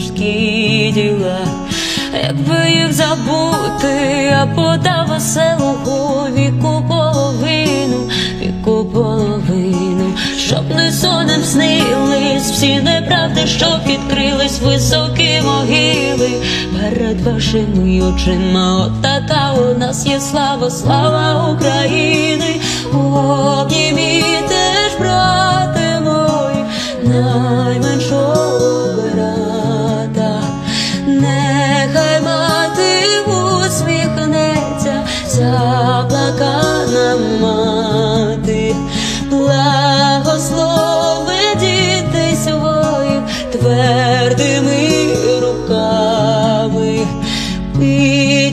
тяжкі діла, якби їх забути, а подав веселого віку половину, віку половину, щоб не соном снились, всі неправди, що відкрились високі могили. Перед вашими очима От така у нас є слава, слава України, обнімі теж брате мой, найменше. Нехай мати усміхнеться, заплакана мати, благослови дітей своїх твердими руками, і